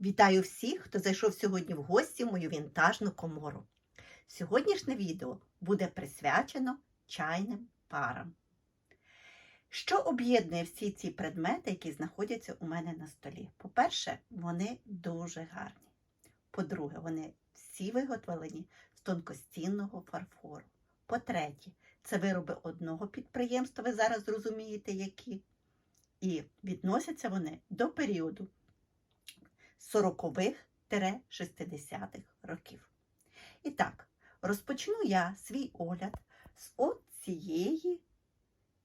Вітаю всіх, хто зайшов сьогодні в гості в мою вінтажну комору. Сьогоднішнє відео буде присвячено чайним парам. Що об'єднує всі ці предмети, які знаходяться у мене на столі? По-перше, вони дуже гарні. По-друге, вони всі виготовлені з тонкостінного фарфору. По-третє, це вироби одного підприємства, ви зараз зрозумієте, які. І відносяться вони до періоду 40-х-60-х років. І так, розпочну я свій огляд з от цієї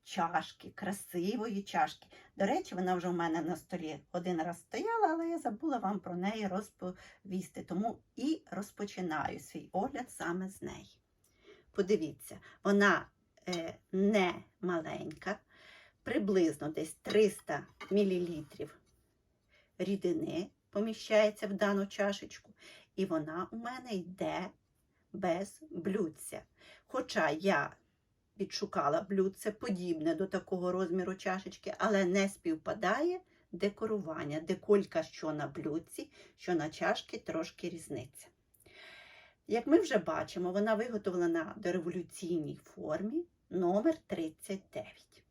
чашки, красивої чашки. До речі, вона вже в мене на столі один раз стояла, але я забула вам про неї розповісти. Тому і розпочинаю свій огляд саме з неї. Подивіться, вона е, не маленька, приблизно десь 300 мл рідини поміщається в дану чашечку, і вона у мене йде без блюдця. Хоча я відшукала блюдце подібне до такого розміру чашечки, але не співпадає декорування. Деколька, що на блюдці, що на чашки, трошки різниця. Як ми вже бачимо, вона виготовлена до революційній формі номер 39.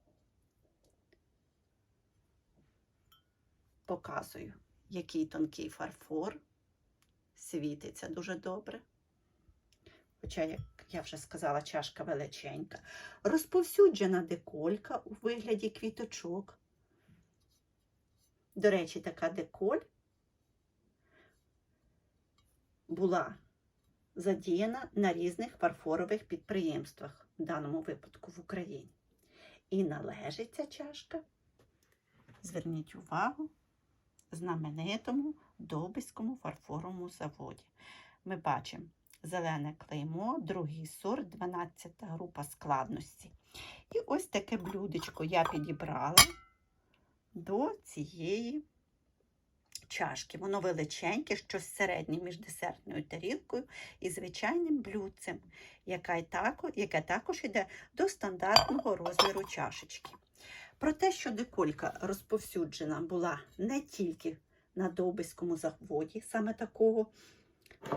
Показую, який тонкий фарфор. Світиться дуже добре. Хоча, як я вже сказала, чашка величенька. Розповсюджена деколька у вигляді квіточок. До речі, така деколь була задіяна на різних фарфорових підприємствах, в даному випадку в Україні. І належить ця чашка, зверніть увагу, знаменитому Довбиському фарфоровому заводі. Ми бачимо зелене клеймо, другий сорт, 12 група складності. І ось таке блюдечко я підібрала до цієї чашки. Воно величеньке, щось середнє між десертною тарілкою і звичайним блюдцем, яке також, йде до стандартного розміру чашечки. Про те, що деколька розповсюджена була не тільки на Довбиському заводі, саме такого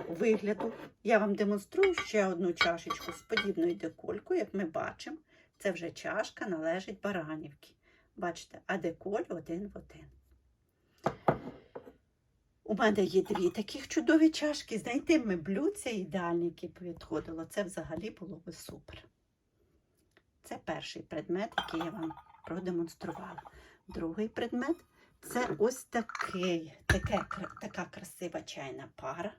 вигляду, я вам демонструю ще одну чашечку з подібною деколькою, як ми бачимо, це вже чашка належить Баранівки. Бачите, а деколь один в один. У мене є дві таких чудові чашки. Знайти ми блюдця ідеальні, які підходило. Це взагалі було би супер. Це перший предмет, який я вам продемонструвала. Другий предмет це ось такий, таке, така красива чайна пара.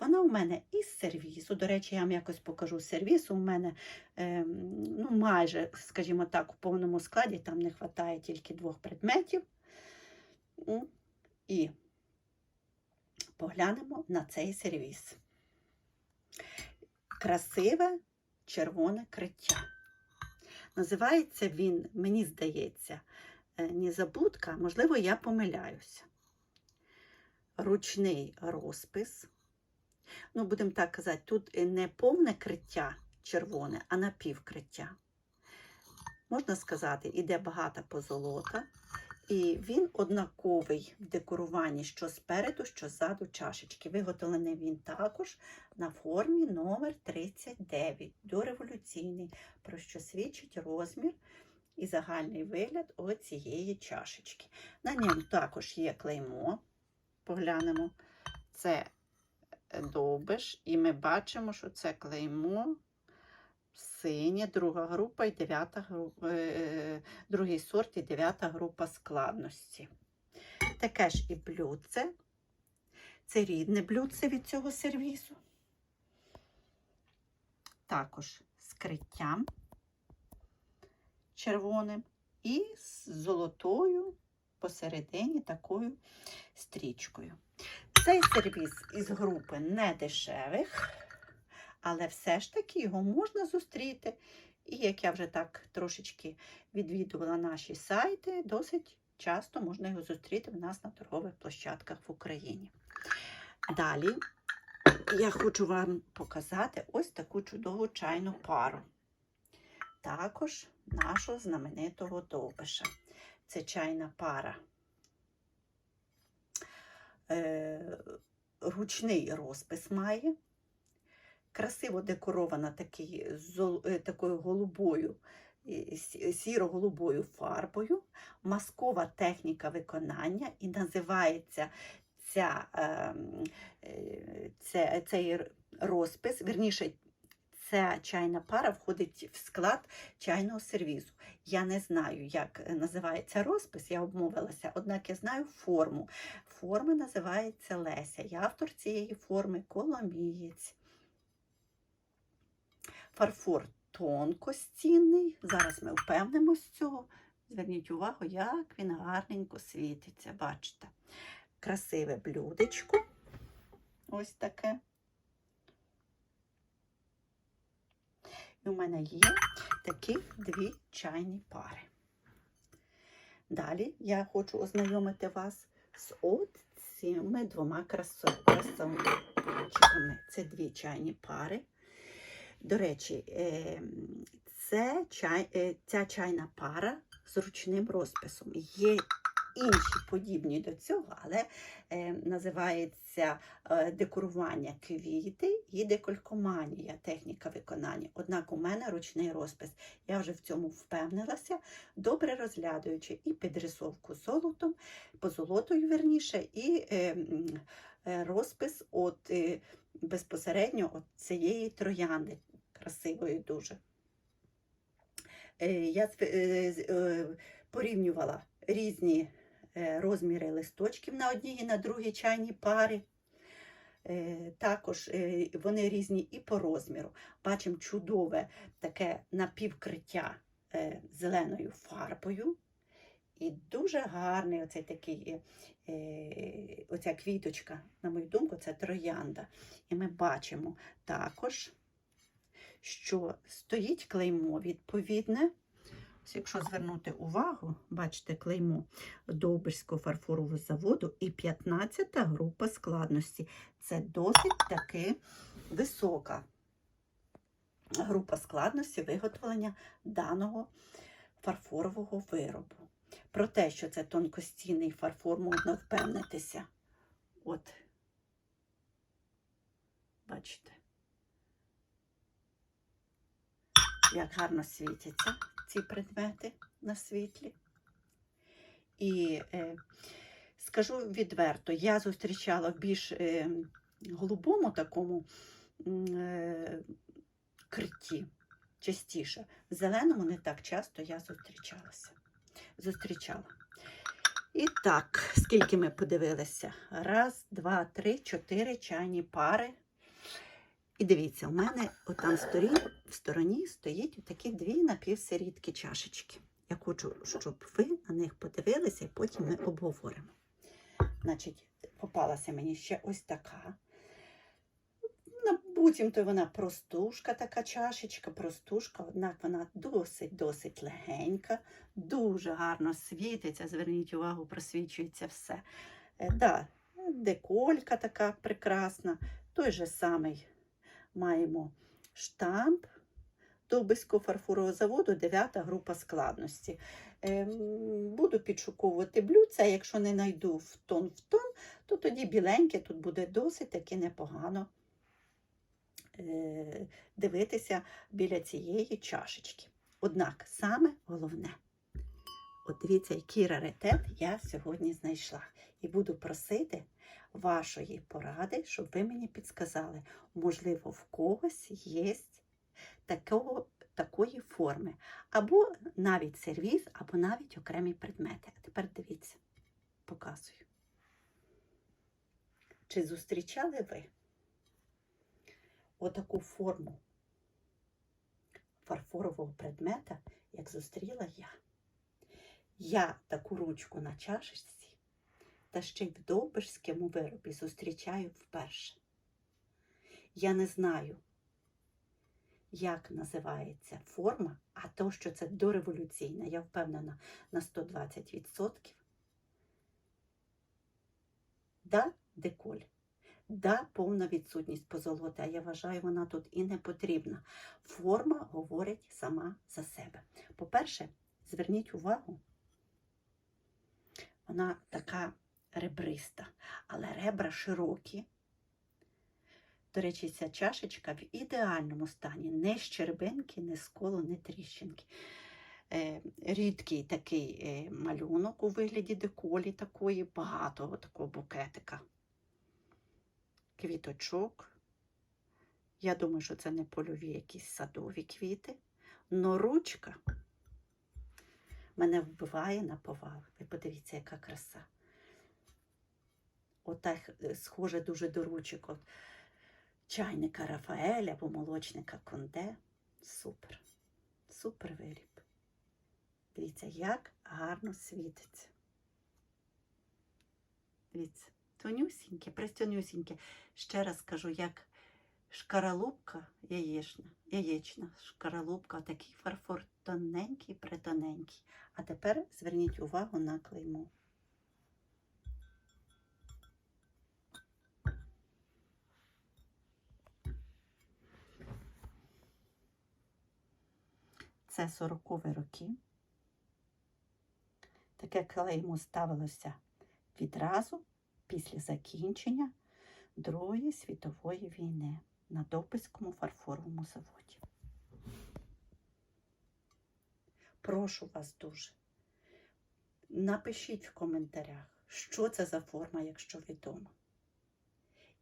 Вона у мене із сервізу. До речі, я вам якось покажу сервіз. У мене е, ну, майже, скажімо так, у повному складі там не вистачає тільки двох предметів. І поглянемо на цей сервіз. Красиве червоне криття. Називається він, мені здається, незабудка, можливо, я помиляюся. Ручний розпис. Ну, будемо так казати, тут не повне криття червоне, а напівкриття. Можна сказати, іде багата позолота, і він однаковий в декоруванні що спереду, що ззаду чашечки. Виготовлений він також на формі номер 39 дореволюційний, про що свідчить розмір і загальний вигляд оцієї чашечки. На ньому також є клеймо. Поглянемо, це довбиш, і ми бачимо, що це клеймо синє, друга група і дев'ята група, е, другий сорт і дев'ята група складності. Таке ж і блюдце. Це рідне блюдце від цього сервізу. Також з червоним і з золотою посередині такою стрічкою. Цей сервіс із групи не дешевих, але все ж таки його можна зустріти. І як я вже так трошечки відвідувала наші сайти, досить часто можна його зустріти в нас на торгових площадках в Україні. Далі я хочу вам показати ось таку чудову чайну пару. Також нашого знаменитого довбиша. Це чайна пара е, ручний розпис має. Красиво декорована такий, зол- е, такою голубою, е, сіро-голубою фарбою. Маскова техніка виконання і називається ця, ем, е, це, цей розпис, вірніше, ця чайна пара входить в склад чайного сервізу. Я не знаю, як е, називається розпис, я обмовилася, однак я знаю форму. Форма називається Леся. Я автор цієї форми Коломієць. Фарфор тонкостінний. Зараз ми впевнимось цього. Зверніть увагу, як він гарненько світиться. Бачите? Красиве блюдечко. Ось таке. І у мене є такі дві чайні пари. Далі я хочу ознайомити вас з от цими двома красо- Це дві чайні пари. До речі, е, це чай, е, ця чайна пара з ручним розписом. Є інші подібні до цього, але е, називається е, декорування квіти і деколькоманія, техніка виконання. Однак у мене ручний розпис. Я вже в цьому впевнилася, добре розглядуючи і підрисовку золотом, позолотою верніше, і е, м, е, розпис от, безпосередньо от цієї троянди, красивої дуже. Е, Я е, е, порівнювала різні розміри листочків на одній і на другій чайній парі. Е, Також вони різні і по розміру. Бачимо чудове таке напівкриття зеленою фарбою. І дуже гарний оцей такий, оця квіточка, на мою думку, це троянда. І ми бачимо також, що стоїть клеймо відповідне. Ось Якщо звернути увагу, бачите клеймо Довбиського фарфорового заводу і 15 група складності. Це досить таки висока група складності виготовлення даного фарфорового виробу. Про те, що це тонкостінний фарфор, можна впевнитися. От, бачите, як гарно світяться ці предмети на світлі. І е, скажу відверто, я зустрічала в більш е, голубому такому е, критті частіше. В зеленому не так часто я зустрічалася. Зустрічала. І так, скільки ми подивилися? Раз, два, три, чотири чайні пари. І дивіться, у мене отам сторі, в стороні стоїть такі дві напівсирідкі чашечки. Я хочу, щоб ви на них подивилися і потім ми обговоримо. Значить, попалася мені ще ось така. На буцімто вона простушка, така чашечка, простушка, однак вона досить-досить легенька, дуже гарно світиться. Зверніть увагу, просвічується все. Е, да, деколька така прекрасна. Той же самий маємо штамп Довбиського фарфорового заводу, 9 група складності. Ем, Буду підшуковувати блюдця, якщо не знайду в тон в тон, то тоді біленьке тут буде досить таки непогано е, дивитися біля цієї чашечки. Однак саме головне, от дивіться, який раритет я сьогодні знайшла. І буду просити вашої поради, щоб ви мені підсказали, можливо, в когось є такого, такої форми, або навіть сервіз, або навіть окремі предмети. А тепер дивіться, показую. Чи зустрічали ви отаку форму фарфорового предмета, як зустріла я? Я таку ручку на чашечці та ще й в довбишському виробі зустрічаю вперше. Я не знаю, як називається форма, а то, що це дореволюційна, я впевнена на 120%. Да, деколь. Да, повна відсутність позолоти, а я вважаю, вона тут і не потрібна. Форма говорить сама за себе. По-перше, зверніть увагу, вона така ребриста, але ребра широкі. До речі, ця чашечка в ідеальному стані, не щербинки, не сколу, не тріщинки. Е, рідкий такий е, малюнок у вигляді деколі такої, багато такого букетика. Квіточок. Я думаю, що це не польові якісь садові квіти. Но ручка мене вбиває на повал. Ви подивіться, яка краса. Отак е, схоже дуже до ручок от чайника Рафаеля або молочника Конде. Супер. Супер виріб. Дивіться, як гарно світиться. Дивіться, тонюсіньке, пристонюсіньке. Ще раз кажу, як шкаралупка яєчна, яєчна шкаралупка, такий фарфор тоненький, притоненький. А тепер зверніть увагу на клеймо. Це 40-ві роки. Таке клеймо ставилося відразу після закінчення Другої світової війни на Допицькому фарфоровому заводі. Прошу вас дуже. Напишіть в коментарях, що це за форма, якщо відомо.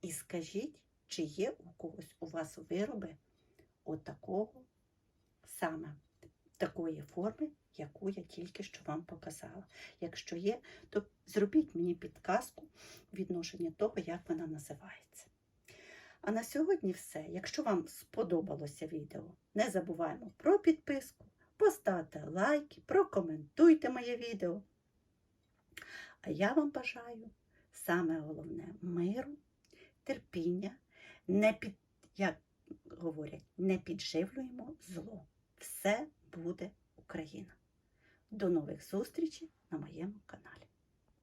І скажіть, чи є у когось у вас вироби отакого саме такої форми, яку я тільки що вам показала. Якщо є, то зробіть мені підказку відношення того, як вона називається. А на сьогодні все. Якщо вам сподобалося відео, не забуваємо про підписку, поставте лайки, прокоментуйте моє відео. А я вам бажаю саме головне миру, терпіння, не під, як говорять, не підживлюємо зло. Все буде Україна. До нових зустрічей на моєму каналі.